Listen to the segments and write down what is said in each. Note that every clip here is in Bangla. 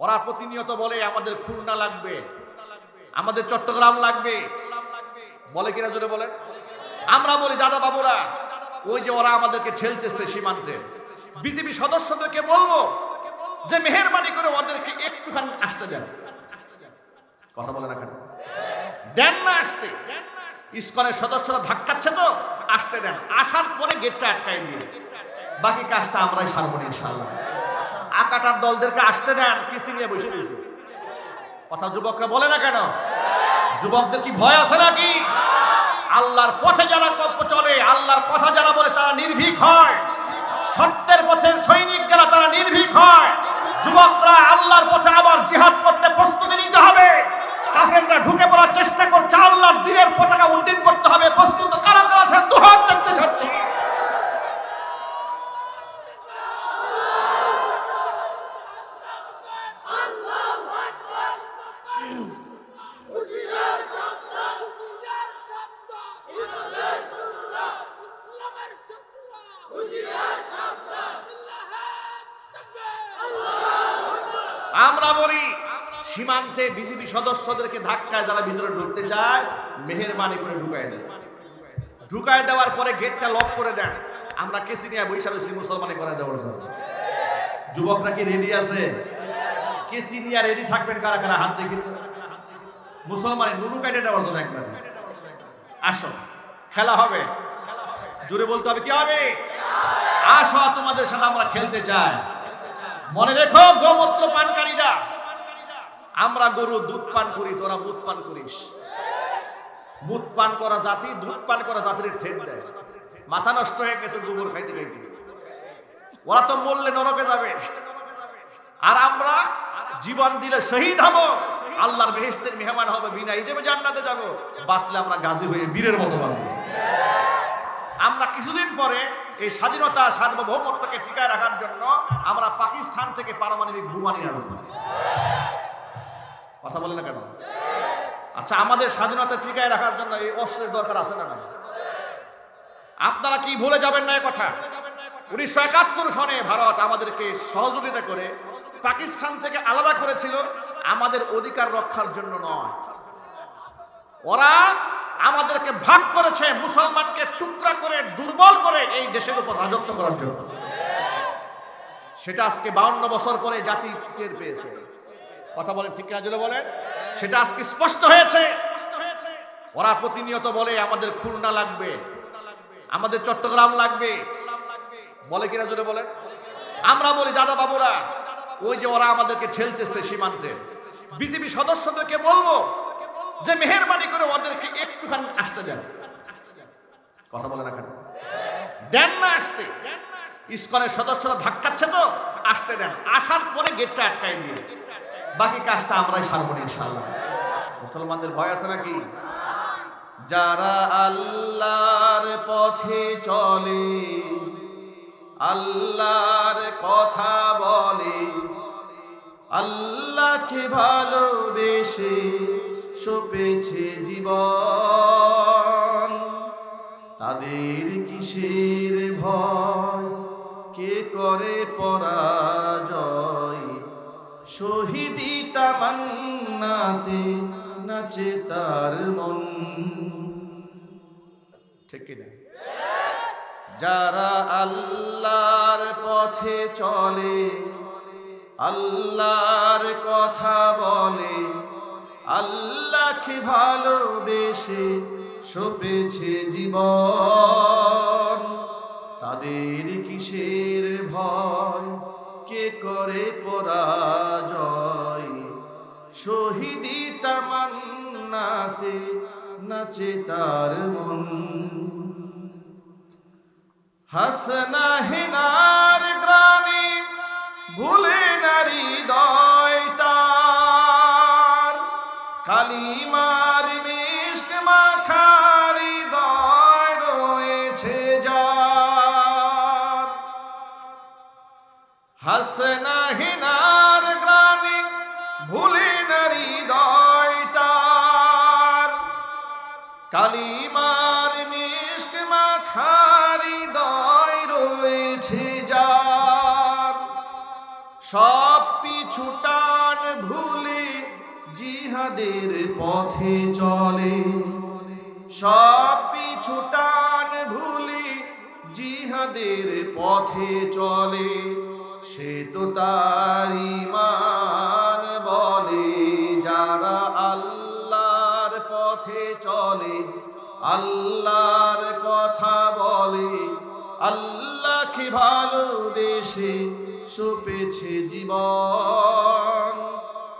ওরা প্রতিনিয়ত বলে, আমাদের খুলনা লাগবে, আমাদের চট্টগ্রাম লাগবে। বলে কিনা জোরে বলেন? আমরা বলি, দাদা বাবুরা, ওই যে ওরা আমাদেরকে ঠেলতেছে সীমান্তে। বিজেপি সদস্যদেরকে বলব যে মেহরবানি করে ওদেরকে একটুখানি আসতে দেন। কথা বলে রাখেন দেন না আসতে। ইসকনের সদস্যরা ধাক্কাচ্ছে তো, আসতে দেন। আসার পরে গেটটা আটকাই দিয়ে বাকি কাজটা আমরাই সারবো ইনশাল্লাহ আকাটার দলদেরকে আসতে দেন কিসি নিয়ে বসে দিয়েছে কথা যুবকরা বলে না কেন? যুবকদের কি ভয় আছে নাকি? আল্লাহর পথে যারা চলে, আল্লাহর কথা যারা বলে, তারা নির্ভীক হয়। সত্যের পথে সৈনিক যারা তারা নির্ভীক হয়। যুবকরা আল্লাহর পথে আবার জিহাদ করতে প্রস্তুতি নিতে হবে। কাফেররা ঢুকে পড়ার চেষ্টা করছে, আল্লাহর দিনের পতাকা উন্নয়ন করতে হবে। প্রস্তুত কারা কারা আছেন দুহাত দেখতে যাচ্ছি। সীমান্তে বিজেপি সদস্যদেরকে ধাক্কায় যারা ভিতরে ঢুকতে চায়, মেহেরবানি করে ঢুকায় দেয়। ঢুকায় দেওয়ার পরে গেটটা লক করে দেন। আমরা কেসি নিয়ে বৈশা রয়েছি মুসলমানি করে দেওয়ার জন্য যুবকরা কি রেডি আছে? কেসি নিয়ে রেডি থাকবেন কারা কারা হাত দেখি মুসলমানি নুনু কাটে দেওয়ার জন্য একবার। আসো, খেলা হবে। জোরে বলতে হবে, কি হবে? আসো, তোমাদের সাথে আমরা খেলতে চাই। মনে রেখো, গোমূত্র পানকারীরা আমরা গরু দুধ পান করি, তোরা মুদ পান করিস। মুদ পান করা জাতি, দুধ পান করা জাতির ঠেক দেয়। মাথা নষ্ট হয়ে গেছে, গোবর খাইতে খাইতে। ওরা তো মরলে নরকে যাবে। আর আমরা জীবন দিলে শহীদ হব। আল্লাহর বেহেস্তের মেহমান হবে, বিনা হিসেবে জান্নাতে যাব। বাঁচলে আমরা গাজী হয়ে বীরের মতো বাঁচবো। আমরা কিছুদিন পরে এই স্বাধীনতা, সার্বভৌমত্বকে টিকায় রাখার জন্য আমরা পাকিস্তান থেকে পারমাণবিক বোমা নিয়ে আসব। কথা বলে না কেন? আচ্ছা আমাদের স্বাধীনতা টিকায় রাখার জন্য এই অস্ত্রের দরকার আছে না না আপনারা কি ভুলে যাবেন না কথা? উনিশশো একাত্তর সনে ভারত আমাদেরকে সহযোগিতা করে পাকিস্তান থেকে আলাদা করেছিল আমাদের অধিকার রক্ষার জন্য নয়। ওরা আমাদেরকে ভাগ করেছে মুসলমানকে টুকরা করে, দুর্বল করে এই দেশের উপর রাজত্ব করার জন্য। সেটা আজকে বাউন্ন বছর পরে জাতি টের পেয়েছে। কথা বলেন ঠিক কিনা জোরে বলেন? সেটা আজকে স্পষ্ট হয়েছে। ওরা প্রতিনিয়ত বলে, আমাদের খুলনা লাগবে। আমাদের চট্টগ্রাম লাগবে। বলে কিনা জোরে বলেন? আমরা বলি, দাদা বাবুরা, ওই যে ওরা আমাদেরকে ঠেলতেছে সীমান্তে। বিজেপি সদস্যদেরকে বলব যে মেহরবানি করে ওদেরকে একটুখানি আসতে দেন। কথা বলে না কেন দেন না আসতে। ইসকনের সদস্যরা ধাক্কাচ্ছে তো, আসতে দেন। আসার পরে গেটটা আটকাই দিয়ে। বাকি কাজটা আমরাই সারবো ইনশাল্লাহ মুসলমানদের ভয় আছে নাকি? যারা আল্লাহর পথে চলে, আল্লাহর কথা বলে, আল্লাহকে ভালোবেসে সপেছে জীবন। তাদের কিসের ভয়? কে করে পরাজয়? শহীদি তামান্নাতে নাচে তার মন। ঠিক কিনা? যারা আল্লাহর পথে চলে, আল্লাহর কথা বলে, আল্লাহকে ভালোবেসে সপেছে জীবন। তাদের কিসের ভয়? কে করে পরাজয়? শহীদি তামান্নাতে নাচে তার মন। হাসনা হেনার গ্রানে ভুলে নারী দয়টার জিহাদের পথে চলে। সব পিছু টান ভুলি জিহাদের পথে চলে। সে তো তার ইমান বলে, যারা আল্লাহর পথে চলে, আল্লাহর কথা বলে। আল্লাহকে ভালোবেসে সুপেছে জীবন।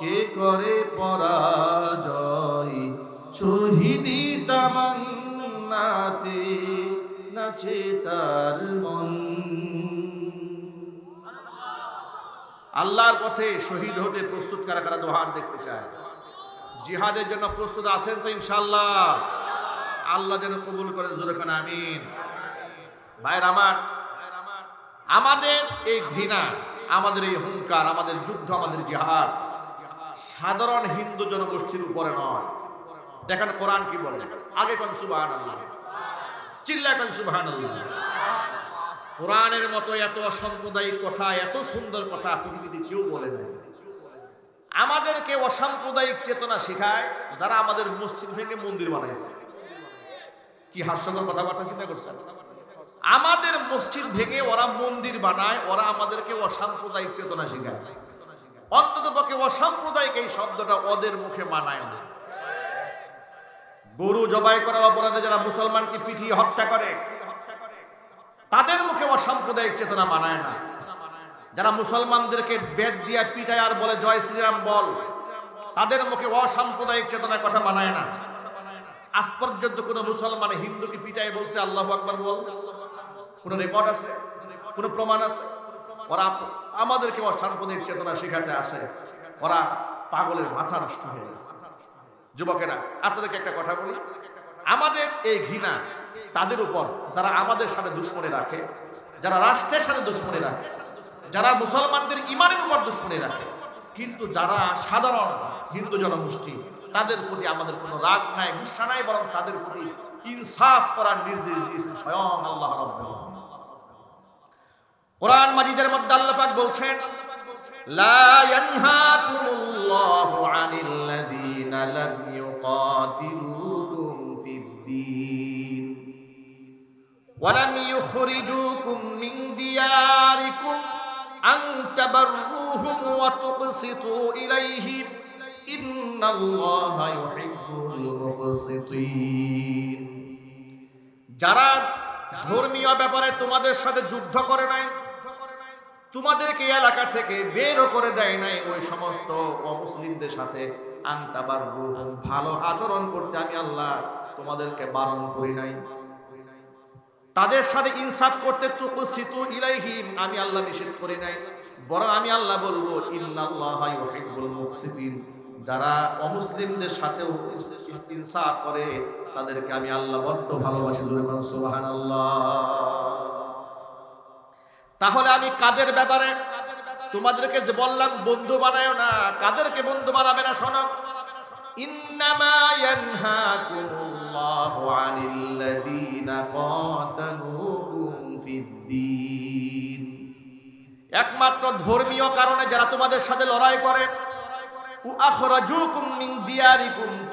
কে করে পরাজয়? শহীদি তামান্নাতে নাচে তার মন। আল্লাহর পথে শহীদ হতে প্রস্তুত কারা কারা দোহান দেখতে চায়? জিহাদের জন্য প্রস্তুত আছেন তো ইনশাল্লাহ আল্লাহ যেন কবুল করে, জোরেখান আমিন। ভাইর আমার, আমাদের এই ঘৃণা, আমাদের এই হুঙ্কার আমাদের যুদ্ধ, আমাদের জিহাদ সাধারণ হিন্দু জনগোষ্ঠীর উপরে নয়। দেখেন কোরআন কি বলে? আগে কোন সুবাহান আল্লাহ চিল্লা কোন সুবাহান আল্লাহ কোরআনের মতো এত অসাম্প্রদায়িক কথা, এত সুন্দর কথা পৃথিবীতে কেউ বলে নাই। আমাদেরকে অসাম্প্রদায়িক চেতনা শেখায় যারা আমাদের মসজিদ ভেঙে মন্দির বানাইছে। কি হাস্যকর কথাবার্তা চিন্তা করছেন? আমাদের মসজিদ ভেঙে ওরা মন্দির বানায়, ওরা আমাদেরকে অসাম্প্রদায়িক চেতনা শেখায়। অন্তত পক্ষে অসাম্প্রদায়িক এই শব্দটা ওদের মুখে মানায় না। গরু জবাই করার অপরাধে যারা মুসলমানকে পিটিয়ে হত্যা করে, তাদের মুখে অসাম্প্রদায়িক চেতনা মানায় না। যারা মুসলমানদেরকে বেদ দিয়া পিটায় আর বলে, জয় শ্রীরাম বল, তাদের মুখে অসাম্প্রদায়িক চেতনার কথা মানায় না। আজ পর্যন্ত কোন মুসলমান হিন্দুকে পিটায় বলছে, আল্লাহ আকবর বল। কোন রেকর্ড আছে? কোন প্রমাণ আছে? ওরা আমাদেরকে অসাম্প্রদায়িক চেতনা শেখাতে আসে। ওরা পাগলের মাথা নষ্ট হয়ে গেছে। যুবকেরা, আপনাদেরকে একটা কথা বলি। আমাদের এই ঘৃণা তাদের উপর যারা আমাদের সাথে দুশ্মনী রাখে, যারা রাষ্ট্রের সাথে দুশ্মনী রাখে, যারা মুসলমানদের ইমানের উপর দুশ্মনী রাখে, কিন্তু যারা সাধারণ হিন্দু জনগোষ্ঠী, তাদের প্রতি আমাদের কোনো রাগ নাই, গুসা নাই, বরং তাদের প্রতি ইনসাফ করার নির্দেশ দিয়েছেন স্বয়ং আল্লাহ আলামিন। কোরআন মাজিদের মধ্যে আল্লাহ পাক বলছেন, লা ইয়ানহাকুমুল্লাহু আনিল্লাযীনা লাম ইউকাতিলুকুম ফিদ-দীন ওয়া লাম ইউখরিজুকুম মিন দিয়ারিকুম আন তাবাররুহুম ওয়া তুকসিতু ইলাইহিম ইন্নাল্লাহা ইউহিব্বুল মুকসিতিন যারা ধর্মীয় ব্যাপারে তোমাদের সাথে যুদ্ধ করে নাই তোমাদেরকে এলাকা থেকে বেরও করে দেয় নাই ওই সমস্ত অমুসলিমদের সাথে আন্তাবার ভালো আচরণ করতে আমি আল্লাহ তোমাদেরকে বারণ করি নাই। তাদের সাথে ইনসাফ করতে তুকু সিতু ইলাইহিম, আমি আল্লাহ নিষেধ করি নাই। বরং আমি আল্লাহ বলব মুকসিতিন, যারা অমুসলিমদের সাথেও ইনসাফ করে, তাদেরকে আমি আল্লাহ বড্ড ভালোবাসি, জোরে সুবহানাল্লাহ। তাহলে আমি কাদের ব্যাপারে? তোমাদেরকে যে বললাম, বন্ধু বানায় না, কাদেরকে বন্ধু বানাবে না শোনো। একমাত্র ধর্মীয় কারণে যারা তোমাদের সাথে লড়াই করে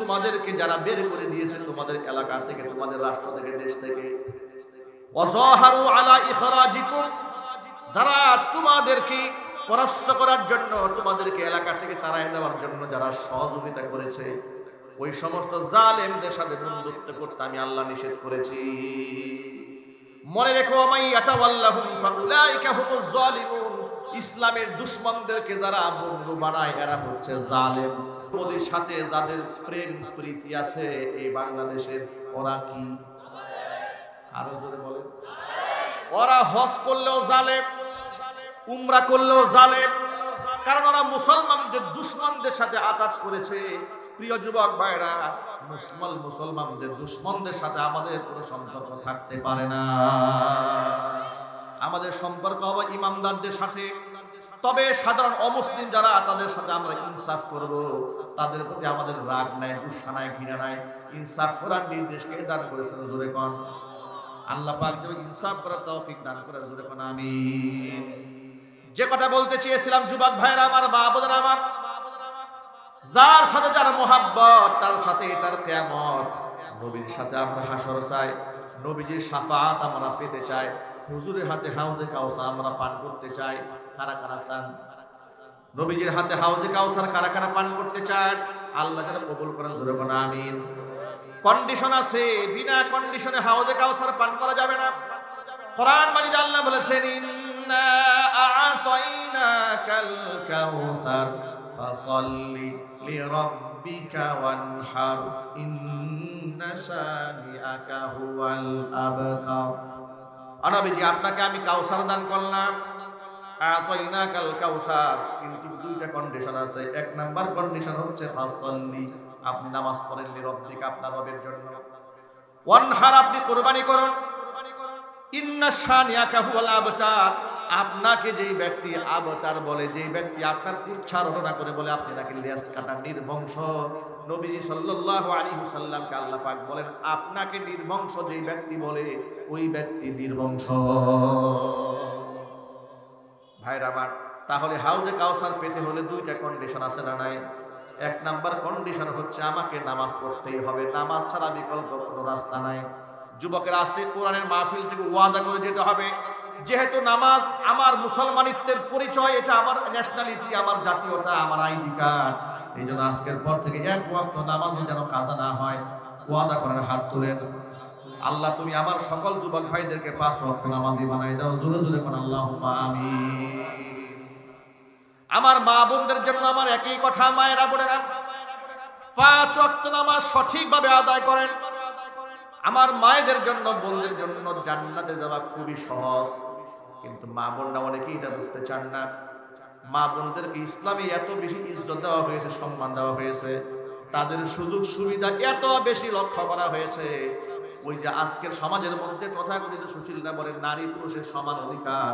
তোমাদেরকে যারা বের করে দিয়েছে তোমাদের এলাকা থেকে, তোমাদের রাষ্ট্র থেকে, দেশ থেকে। আলা ইখরাজিকুম যারা তোমাদেরকে পরাস্ত করার জন্য, তোমাদেরকে এলাকা থেকে তাড়াই দেওয়ার জন্য যারা সহযোগিতা করেছে, ওই সমস্ত জালেমদের সাথে বন্ধুত্ব করতে আমি আল্লাহ নিষেধ করেছি। মনে রেখো আমাই ইসলামের দুশ্মনদেরকে যারা বন্ধু বানায়, এরা হচ্ছে জালেম। ওদের সাথে যাদের প্রেম, প্রীতি আছে, এই বাংলাদেশের ওরা কি? আরও জোরে বলেন। ওরা হজ করলেও জালেম উমরা করলেও জালেম কারণ ওরা মুসলমানদের, দুশ্মনদের সাথে আজাদ করেছে। প্রিয় যুবক ভাইরা, মুসলমান, মুসলমানদের, দুশ্মনদের সাথে আমাদের কোনো সম্পর্ক থাকতে পারে না। আমাদের সম্পর্ক হবে ইমামদারদের সাথে। তবে সাধারণ অমুসলিম যারা, তাদের সাথে আমরা ইনসাফ করব। তাদের প্রতি আমাদের রাগ নাই, গুসা নাই, ঘৃণা নাই। ইনসাফ করার নির্দেশকে দান করেছেন? জোরে কন। আল্লাহ পাক যেন ইনসাফ করার তৌফিক দান করে জোরে কোন, আমিন। যে কথা বলতে চেয়েছিলাম, যুবক ভাইরা আমার মা আমার, যার সাথে যার মোহাব্বত, তার সাথে তার কেমন নবীর সাথে আমরা হাসর চাই, নবীজির সাফাত আমরা পেতে চাই, হুজুরের হাতে হাউজে কাউসার আমরা পান করতে চাই, কারা কারা চান? নবীজির হাতে হাউজে কাউসার কারা কারা পান করতে চান? আল্লাহ যেন কবুল করেন, জোরে কোন আমিন। কন্ডিশন আছে, বিনা কন্ডিশনে হাউজে কাউসার পান করা যাবে না। কোরআন মাজিদ আল্লাহ বলেছেন শানিআকা আপনাকে আমি কাউসার দান করলাম। দুইটা কন্ডিশন আছে। এক নাম্বার কন্ডিশন হচ্ছে ফাসাল্লি। আপনি নামাজ পড়েন লিরাব্বিকা আপনার রবের জন্য। ওয়ানহার, আপনি কুরবানি করুন। ইন্না শানিয়াকা হুয়াল আবতার আপনাকে যেই ব্যক্তি আবতার বলে, যেই ব্যক্তি আপনার কুচ্ছার রটনা করে বলে, আপনি নাকি লেস কাটা নির্বংশ। নবী সাল্লাল্লাহু আলাইহি ওয়াসাল্লামকে আল্লাহ পাক বলেন, আপনাকে নির্বংশ যেই ব্যক্তি বলে, ওই ব্যক্তি নির্বংশ। ভাইরা আমার, তাহলে হাউজে কাউসার পেতে হলে দুইটা কন্ডিশন আছে না নাই? এক নাম্বার কন্ডিশন হচ্ছে আমাকে নামাজ পড়তেই হবে। নামাজ ছাড়া বিকল্প কোনো রাস্তা নাই। যুবকের আসে কোরআনের মাহফিল থেকে ওয়াদা করে যেতে হবে। যেহেতু নামাজ আমার মুসলমানিত্বের পরিচয়, এটা আমার ন্যাশনালিটি আমার জাতীয়তা, আমার আইডি কার্ড। এই জন্য আজকের পর থেকে এক ওয়াক্ত নামাজও যেন কাজা না হয়, ওয়াদা করেন হাত তুলেন আল্লাহ, তুমি আমার সকল যুবক ভাইদেরকে পাঁচ ওয়াক্ত নামাজি বানাই দাও, জোরে জোরে কোন আল্লাহ আমি আমার মা বোনদের জন্য আমার একই কথা, মায়েরা বোনেরা, পাঁচ ওয়াক্ত নামাজ সঠিকভাবে আদায় করেন। আমার মায়েদের জন্য, বোনদের জন্য জান্নাতে যাওয়া খুবই সহজ। কিন্তু মা বোনরা অনেকেই এটা বুঝতে চান না। মা বোনদেরকে ইসলামে এত বেশি ইজ্জত দেওয়া হয়েছে, সম্মান দেওয়া হয়েছে, তাদের সুযোগ সুবিধা এত বেশি লক্ষ্য করা হয়েছে। ওই যে আজকের সমাজের মধ্যে তথাকথিত সুশীলতা বলে, নারী পুরুষের সমান অধিকার।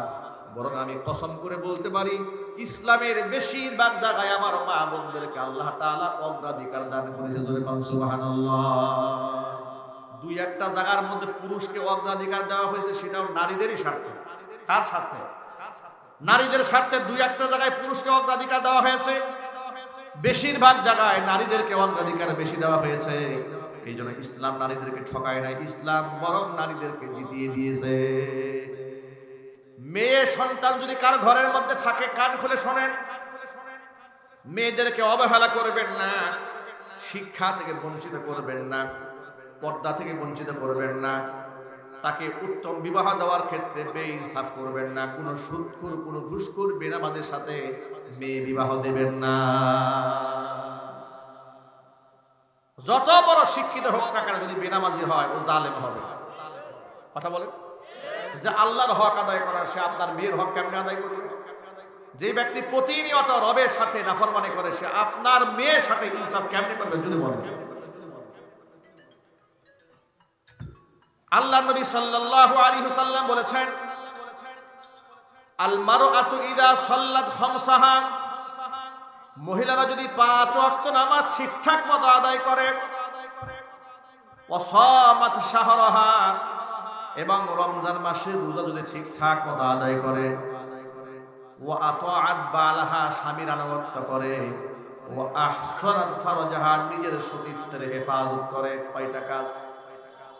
বরং আমি কসম করে বলতে পারি, ইসলামের বেশিরভাগ জায়গায় আমার মা বোনদেরকে আল্লাহ তাআলা অগ্রাধিকার দান করেছে দুই একটা জায়গার মধ্যে পুরুষকে অগ্রাধিকার দেওয়া হয়েছে, সেটাও নারীদেরই স্বার্থে। কার স্বার্থে? নারীদের স্বার্থে দুই একটা জায়গায় পুরুষকে অগ্রাধিকার দেওয়া হয়েছে। বেশিরভাগ জায়গায় নারীদেরকে অগ্রাধিকার বেশি দেওয়া হয়েছে। এই জন্য ইসলাম নারীদেরকে ঠকায় নাই। ইসলাম বরং নারীদেরকে জিতিয়ে দিয়েছে। মেয়ে সন্তান যদি কার ঘরের মধ্যে থাকে, কান খুলে শোনেন। মেয়েদেরকে অবহেলা করবেন না। শিক্ষা থেকে বঞ্চিত করবেন না। পর্দা থেকে বঞ্চিত করবেন না। তাকে উত্তম বিবাহ দেওয়ার ক্ষেত্রে বেইনসাফ করবেন না, কোনো সুদকুর কোনো ঘুষকুর বেনামাদের সাথে মেয়ে বিবাহ দেবেন না। যত বড় শিক্ষিত হোক না কেন, যদি বেনামাজি হয়, ও জালেম হবে। কথা বলেন। যে আল্লাহর হক আদায় করার, সে আপনার মেয়ের হক কেমনে আদায় করবে? যে ব্যক্তি প্রতিনিয়ত রবের সাথে নাফরমানি করে, সে আপনার মেয়ের সাথে ইনসাফ কেমনে করবে, যদি বলেন। আল্লাহ নবী সাল্লাল্লাহু আলাইহি ওয়াসাল্লাম বলেছেন আল মারআতু ইদা সাল্লাত খামসাহা মহিলারা যদি পাঁচ ওয়াক্ত নামাজ ঠিকঠাক মতো আদায় করে, ওয়াসামাত শাহরাহা এবং রমজান মাসে রোজা যদি ঠিকঠাক মতো আদায় করে ও আতাআত বালাহা স্বামীর আনুগত্য করে ও আহসানাত ফারজাহা নিজের সতীত্বের হেফাজত করে, কয়টা কাজ?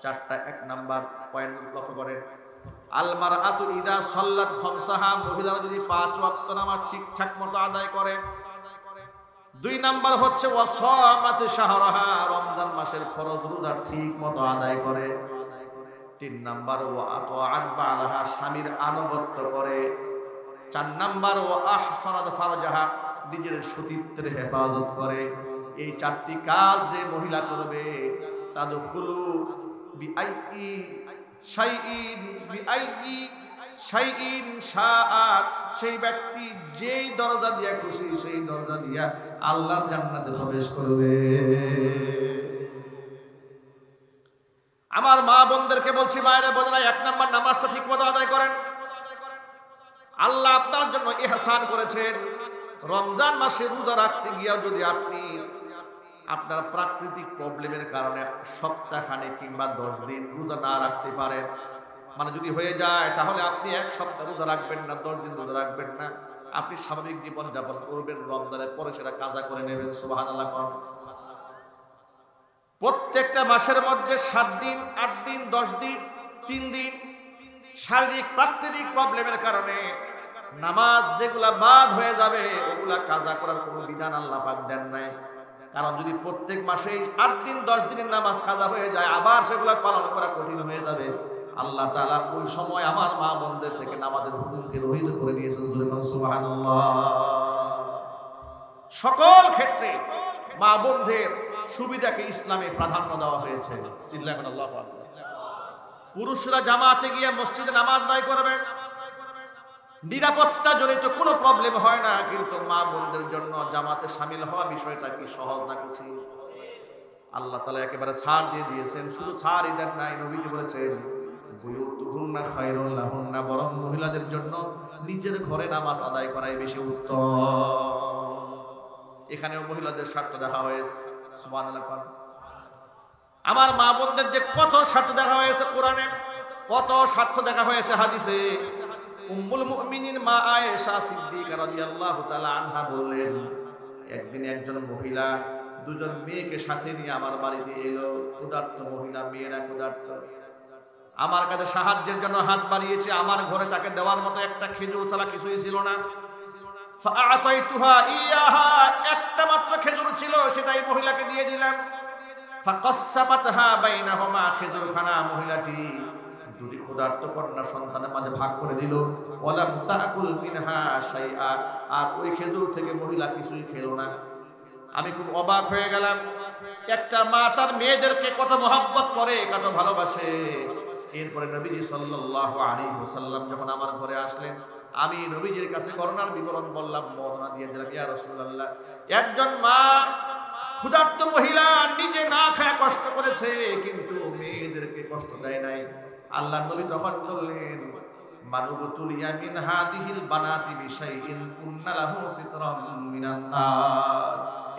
চারটা এক নাম্বার পয়েন্ট লক্ষ্য করেন। আলমার আতু ইদা সল্লাত খমসাহা, মহিলারা যদি পাঁচ ওয়াক্ত নামাজ ঠিকঠাক মতো আদায় করে। দুই নাম্বার হচ্ছে, ওয়াসামাত শাহরাহা, রমজান মাসের ফরজ রোজা ঠিক মতো আদায় করে। তিন নাম্বার ও আতাআত বালাহা, স্বামীর আনুগত্য করে। চার নাম্বার ও আহসানাত ফারজাহা, নিজের সতীত্বের হেফাজত করে। এই চারটি কাজ যে মহিলা করবে, তাদখুলু সেই ব্যক্তি যেই দরজা দিয়া খুশি, সেই দরজা দিয়া আল্লাহর জান্নাতে প্রবেশ করবে। আমার মা বোনদেরকে বলছি, মায়েরা বোনেরা, এক নম্বর নামাজটা ঠিক মতো আদায় করেন। আল্লাহ আপনার জন্য ইহসান করেছেন। রমজান মাসে রোজা রাখতে গিয়েও যদি আপনি আপনার প্রাকৃতিক প্রবলেমের কারণে সপ্তাহখানে কিংবা দশ দিন রোজা না রাখতে পারেন। মানে যদি হয়ে যায়, তাহলে আপনি এক সপ্তাহ রোজা রাখবেন না, দশ দিন রোজা রাখবেন না। আপনি স্বাভাবিক জীবন যাপন করবেন, রমজানের পরে সেটা কাজা করে নেবেন সুবাহ আল্লাহ প্রত্যেকটা মাসের মধ্যে সাত দিন, আট দিন, দশ দিন, তিন দিন শারীরিক, প্রাকৃতিক প্রবলেমের কারণে নামাজ যেগুলা বাদ হয়ে যাবে, ওগুলা কাজা করার কোনো বিধান আল্লাহ দেন নাই। কারণ যদি প্রত্যেক মাসে আট দিন দশ দিনের নামাজ কাজা হয়ে যায় আবার সেগুলো পালন করা কঠিন হয়ে যাবে। আল্লাহ তালা ওই সময় আমার মা বোনদের থেকে নামাজের হুকুমকে রহিত করে দিয়েছেন সকল ক্ষেত্রে মা বোনদের সুবিধাকে ইসলামে প্রাধান্য দেওয়া হয়েছে। পুরুষরা জামাতে গিয়ে মসজিদে নামাজ দায় করবে নিরাপত্তা জনিত কোনো প্রবলেম হয় না, কিন্তু মা বোনদের জন্য জামাতে সামিল হওয়া বিষয়টা কি সহজ না কঠিন? আল্লাহ তালা একেবারে ছাড় দিয়ে দিয়েছেন, শুধু ছাড়ই দেন নাই, নবীজি বলেছেন বরং মহিলাদের জন্য নিজের ঘরে নামাজ আদায় করাই বেশি উত্তম। এখানেও মহিলাদের স্বার্থ দেখা হয়েছে কোন। আমার মা বোনদের যে কত স্বার্থ দেখা হয়েছে কোরআনে, কত স্বার্থ দেখা হয়েছে হাদিসে। উম্মুল মুমিনিন মা আয়েশা সিদ্দিকা রাদিয়াল্লাহু তাআলা আনহা বললেন, একদিন একজন মহিলা দুজন মেয়েকে সাথে নিয়ে আমার বাড়িতে এলো। ক্ষুধার্ত মহিলা, মেয়েরা ক্ষুধার্ত। আমার কাছে সাহায্যের জন্য হাত বাড়িয়েছে। আমার ঘরে তাকে দেওয়ার মতো একটা খেজুর ছাড়া কিছুই ছিল না। একটা মাত্র খেজুর ছিল, সেটাই মহিলাকে দিয়ে দিলাম। খেজুরখানা মহিলাটি দুটি ক্ষুধার্ত কন্যা সন্তানের মাঝে ভাগ করে দিল, ওয়ালাম তাকুল মিনহা শাইআ, আর ওই খেজুর থেকে মহিলা কিছুই খেলো না। আমি খুব অবাক হয়ে গেলাম, একটা মা তার মেয়েদেরকে কত মহব্বত করে, কত ভালোবাসে। এরপরে নবীজি সাল্লাল্লাহু আলাইহি ওয়াসাল্লাম যখন আমার ঘরে আসলেন, আমি নবীজির কাছে করোনার বিবরণ বললাম, বর্ণনা দিয়ে দিলাম, ইয়া রাসূলুল্লাহ, একজন মা ক্ষুধার্ত মহিলা নিজে না খায় কষ্ট করেছে, কিন্তু মেয়েদেরকে কষ্ট দেয় নাই। আল্লাহ নবী তখন বললেন মানবতুল ইয়ামিন হাদিহিল বানাতি বিশাইইন কুন্না লাহু সিতরাম মিনান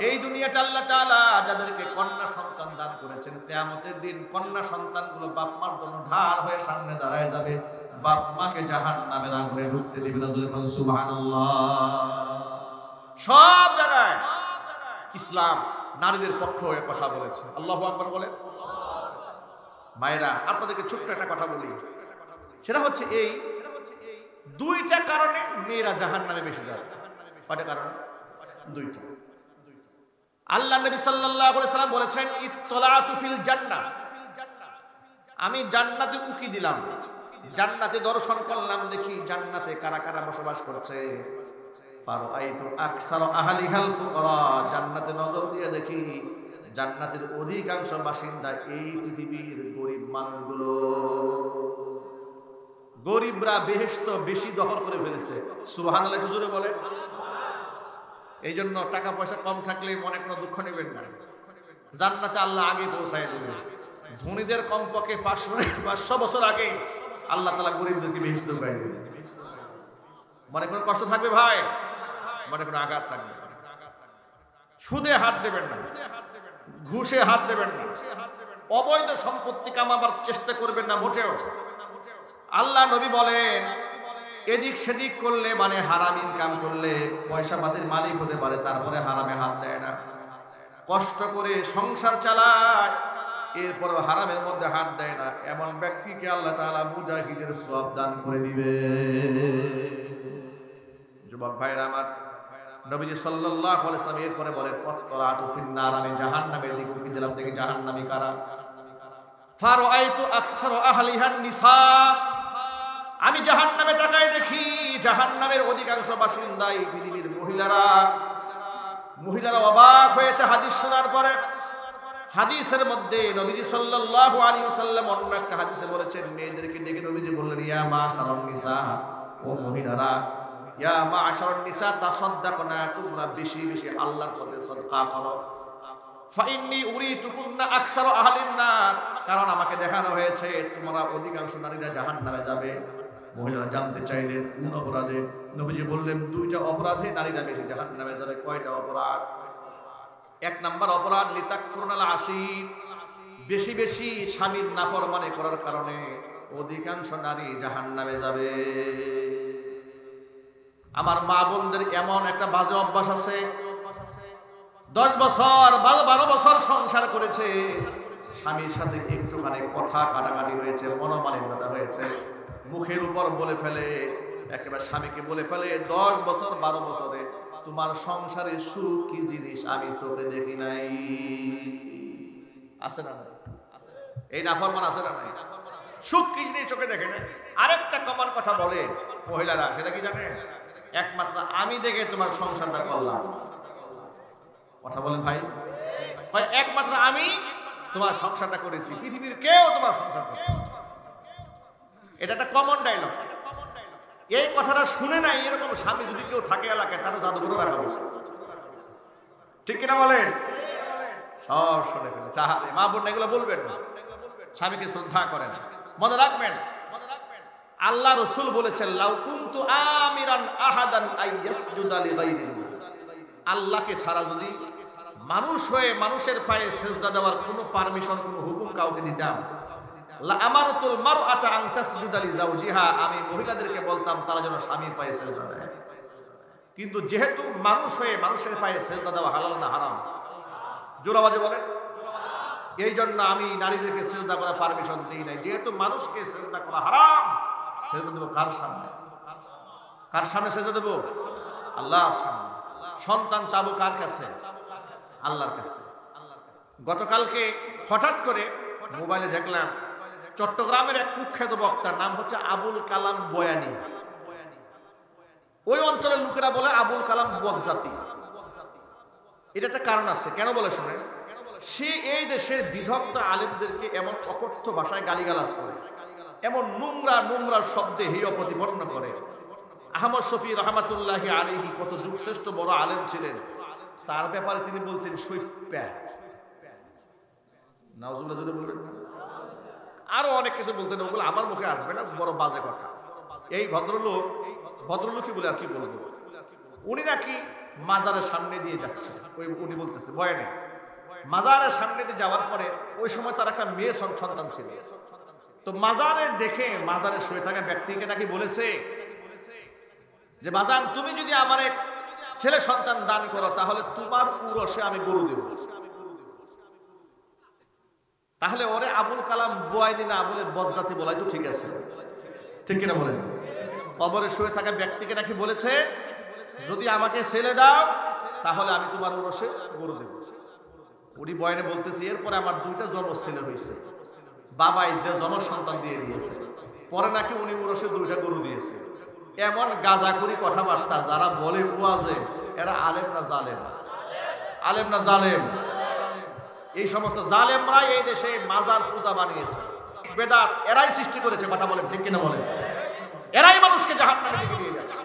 এই দুনিয়াটা আল্লাহ তাআলা যাদেরকে কন্যা সন্তান দান করেছেন, কিয়ামতের দিন কন্যা সন্তানগুলো বাপ মার জন্য ঢাল হয়ে সামনে দাঁড়ায় যাবে। বাপ মাকে জাহান্নামের আগুনে ঢুকতে দিবে না যখন সুবহানাল্লাহ। সব জায়গায় ইসলাম নারীদের পক্ষ হয়ে কথা বলেছে। আল্লাহু আকবার বলে মায়েরা, আপনাদেরকে ছোট্ট একটা কথা বলি। সেটা হচ্ছে এই, দুইটা কারণে মেয়েরা জাহান নামে বেশি যায়। কয়টা কারণে? দুইটা। আল্লাহ নবী সাল্লাল্লাহু আলাইহি সাল্লাম বলেছেন ইত্তলাতু ফিল জান্নাহ। আমি জান্নাতে উকি দিলাম। জান্নাতে দর্শন করলাম, দেখি জান্নাতে কারা কারা বসবাস করছে। ফারাআইতু আকসার আহলিহাল ফুকারা, জান্নাতে নজর দিয়ে দেখি জান্নাতের অধিকাংশ বাসিন্দা এই পৃথিবীর মানুষগুলো। গরিবরা বেহেশত বেশি দখল করে ফেলেছে। সুবহানাল্লাহ হুজুরে বলে এই জন্য টাকা পয়সা কম থাকলে মনে কোনো দুঃখ নেবেন না। জান্নাতে আল্লাহ আগে পৌঁছায় দেবে। ধনীদের কমপক্ষে পাঁচশো পাঁচশো বছর আগে আল্লাহ তালা গরিবদেরকে ঢুকাই দেবে। মনে কোনো কষ্ট থাকবে ভাই? মনে কোনো আঘাত থাকবে? সুদে হাত দেবেন না। ঘুষে হাত দেবেন না। অবৈধ সম্পত্তি কামাবার চেষ্টা করবেন না মোটেও। আল্লাহ নবী বলেন, এদিক সেদিক করলে মানে হারাম ইনকাম করলে পয়সা পাতির মালিক হতে পারে, তারপরে হারামে হাত দেয় না। কষ্ট করে সংসার চালায়, এরপর হারামের মধ্যে হাত দেয় না। এমন ব্যক্তিকে আল্লাহ তাআলা মুজাহিদের সওয়াব দান করে দিবে। যুবক ভাইরা আমার, নবীজি সাল্লাল্লাহু আলাইহি সাল্লাম এরপরে বলেন অত্তরাতু ফিন্নার আমি জাহান্নামের দিকে উকি দিলাম, দেখি জাহান্নামী কারা? আমি জাহান্নামে তাকায় দেখি, জাহান্নামের অধিকাংশ বাসিন্দা এই পৃথিবীর মহিলারা। মহিলারা অবাক হয়েছে হাদিস শোনার পরে। হাদিসের মধ্যে নবীজি সাল্লাল্লাহু আলাইহি ওয়াসাল্লাম অন্য একটা হাদিসে বলেছেন, মেয়েদেরকে ডেকে নবীজি বললেন, ইয়া মাশারান নিসা, ও মহিলারা, ইয়া মা মা'শারান নিসা, তাসাদ্দাকনা তোমরা বেশি বেশি আল্লাহর পথে সাদকা করো। ফাইন্নি উরিতুকুন্না আকসারু আহলিন নার। কারণ আমাকে দেখানো হয়েছে, তোমরা অধিকাংশ নারীরা জাহান্নামে যাবে। মহিলারা জানতে চাইলেন কোন অপরাধে? নবীজি বললেন, দুইটা অপরাধে নারীরা বেশি জাহান্নামে যাবে। কয়টা অপরাধ? এক নাম্বার অপরাধ লিতাকফুরনাল আশির বেশি বেশি স্বামীর নাফর মানে করার কারণে অধিকাংশ নারী জাহান্নামে যাবে। আমার মা বোনদের এমন একটা বাজে অভ্যাস আছে। দশ বছর বারো বছর সংসার করেছে। স্বামীর সাথে একটুখানি কথা কাটাকাটি হয়েছে, মনোমালিন্যতা হয়েছে। মুখের উপর বলে ফেলে, একেবারে স্বামীকে বলে ফেলে, দশ বছর, বারো বছরে তোমার সংসারের সুখ কি জিনিস আমি চোখে দেখি নাই? আছে না? এই নাফরমান আছে না নাই? সুখ কি জিনিস চোখে দেখে নাই? আরেকটা কমন কথা বলে মহিলারা, সেটা কি জানে? একমাত্র আমি দেখে তোমার সংসারটা করলাম। কথা বলেন ভাই। একমাত্র আমি তোমার সংসারটা করেছি। পৃথিবীর কেউ তোমার সংসার এটা একটা কমন ডায়লগ এই কথাটা শুনে নাই, এরকম স্বামী যদি কেউ থাকে এলাকায় তারা জাদুঘরে রাখা বসে। ঠিক কিনা বলেন? সব শুনে ফেলে চাহারে মা বোন, এগুলো বলবেন না। স্বামীকে শ্রদ্ধা করেন। মনে রাখবেন, আল্লাহ রসুল বলেছেন, লাউ কুনতু আমিরান আহাদান আল্লাহকে ছাড়া যদি মানুষ হয়ে মানুষের পায়ে সেজদা দেওয়ার কোনো পারমিশন কোনো হুকুম কাউকে দিতাম। আমারতুল মারআতা আন তাসজুদা লিজাওজিহা আমি মহিলাদেরকে বলতাম, তারা যেন স্বামীর পায়ে সেজদা দেয়। কিন্তু যেহেতু মানুষ হয়ে মানুষের পায়ে সেজদা দেওয়া হালাল না হারাম, জোরাবাজে বলেন। এই জন্য আমি নারীদেরকে সেজদা পারমিশন দিই নাই। যেহেতু মানুষকে সেজদা করা হারাম, সেজদা দেবো কার সামনে? কার সামনে সেজদা দেবো? আল্লাহর সামনে। সন্তান চাবো কার কাছে? আল্লাহর কাছে। গতকালকে হঠাৎ করে মোবাইলে দেখলাম চট্টগ্রামের এক কুখ্যাত বক্তার নাম হচ্ছে আবুল কালাম বয়ানি। ওই অঞ্চলের লোকেরা বলে আবুল কালাম বদজাতি। এটা একটা কারণ আছে, কেন বলে শোনেন? সে এই দেশের বিধগ্ধ আলেমদেরকে এমন অকথ্য ভাষায় গালিগালাজ করে, এমন নোংরা নোংরা শব্দে হেয় প্রতিপন্ন করে। আহমদ শফি রহমাতুল্লাহ আলিহি কত যুগশ্রেষ্ঠ বড় আলেম ছিলেন। তার ব্যাপারে তিনি বলতেন সৈপ্যা? আরও অনেক কিছু বলতেন, ওগুলো আমার মুখে আসবে না, বড় বাজে কথা। এই ভদ্রলোক, ভদ্রলোকই বলে আর কি বলব? উনি নাকি মাজারের সামনে দিয়ে যাচ্ছে। ওই উনি বলতেছে বয়ানে মাজারের সামনে দিয়ে যাওয়ার পরে ওই সময় তার একটা মেয়ে সন- সন্তান ছিল। তো মাজারে দেখে, মাজারে শুয়ে থাকা ব্যক্তিকে নাকি বলেছে যে, বাজান, তুমি যদি আমার এক ছেলে সন্তান দান করো, তাহলে তোমার উরসে আমি গরু দেব। তাহলে ওরে আবুল কালাম বয়নি না, বলে বজ্জাতি বলাই তো ঠিক আছে। ঠিক কিনা বলেন? কবরে শুয়ে থাকা ব্যক্তিকে নাকি বলেছে, যদি আমাকে ছেলে দাও, তাহলে আমি তোমার উরসে গরু দেব। উনি বয়নে বলতেছি, এরপরে আমার দুইটা জন্ম ছেলে হয়েছে। বাবাই যে জন্ম সন্তান দিয়ে দিয়েছে, পরে নাকি উনি উরসে দুইটা গরু দিয়েছে। এমন গাজাকুরি কথাবার্তা যারা বলে ওয়াজে, এরা আলেম না জালেম। আলেম না জালেম। এই সমস্ত জালেমরাই এই দেশে মাজার পূজা বানিয়েছে। বেদাত এরাই সৃষ্টি করেছে, কথা বলেন, ঠিক কিনা বলেন? এরাই মানুষকে জাহান্নামে দিকে নিয়ে যাচ্ছে।